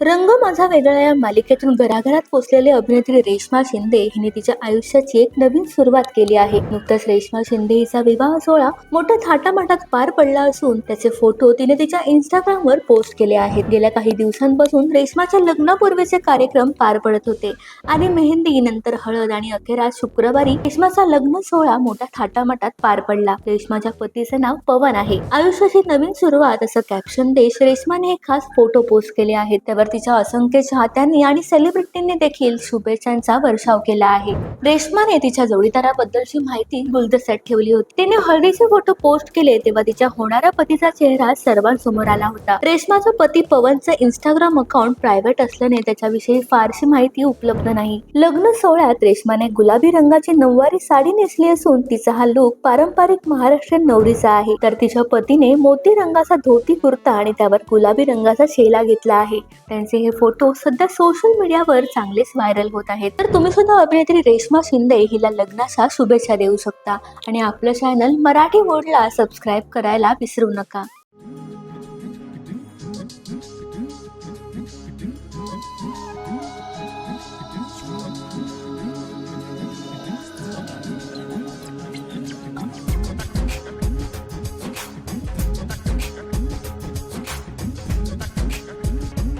रंग माझा वेगळा या मालिकेतून घराघरात पोचलेले अभिनेत्री रेश्मा शिंदे हिने तिच्या आयुष्याची एक नवीन सुरुवात केली आहे. नुकताच रेश्मा शिंदे हिचा विवाह सोहळा मोठ्या थाटामाटात पार पडला असून त्याचे फोटो तिने तिच्या इंस्टाग्रामवर पोस्ट केले आहेत. गेल्या काही दिवसांपासून रेश्माच्या लग्नापूर्वीचे कार्यक्रम पार पडत होते आणि मेहंदी नंतर हळद आणि अखेर आज शुक्रवारी रेश्माचा लग्न सोहळा मोठ्या थाटामाटात पार पडला. रेश्माच्या पतीचे नाव पवन आहे. आयुष्याची नवीन सुरुवात असं कॅप्शन देश रेश्माने एक खास फोटो पोस्ट केले आहेत. त्यावर तिच्या असंख्य चाहत्यांनी आणि सेलिब्रिटींनी देखील शुभेच्छांचा वर्षाव केला आहे. रेश्माने तिच्या जोडीदाराबद्दलची माहिती गुलदस्त्यात ठेवली होती. तिने हळदीचे फोटो पोस्ट केले तेव्हा तिच्या होणाऱ्या पतीचा चेहरा सर्वांसमोर आला होता. रेश्माचा पती पवनचं इंस्टाग्राम अकाउंट प्रायव्हेट असल्याने त्याच्याविषयी फारशी माहिती उपलब्ध नाही. लग्न सोहळ्यात रेश्माने गुलाबी रंगाची नऊवारी साडी नेसली असून तिचा हा लुक पारंपरिक महाराष्ट्रीयन नवरीचा आहे. तर तिच्या पतीने मोती रंगाचा धोती कुर्ता आणि त्यावर गुलाबी रंगाचा शेला घेतला आहे. त्यांचे हे फोटो सध्या सोशल मीडियावर चांगलेच व्हायरल होत आहेत. तर तुम्ही सुद्धा अभिनेत्री रेश्मा शिंदे हिला लग्नाच्या शुभेच्छा देऊ शकता. आणि आपलं चॅनल मराठी बोर्डला सबस्क्राईब करायला विसरू नका.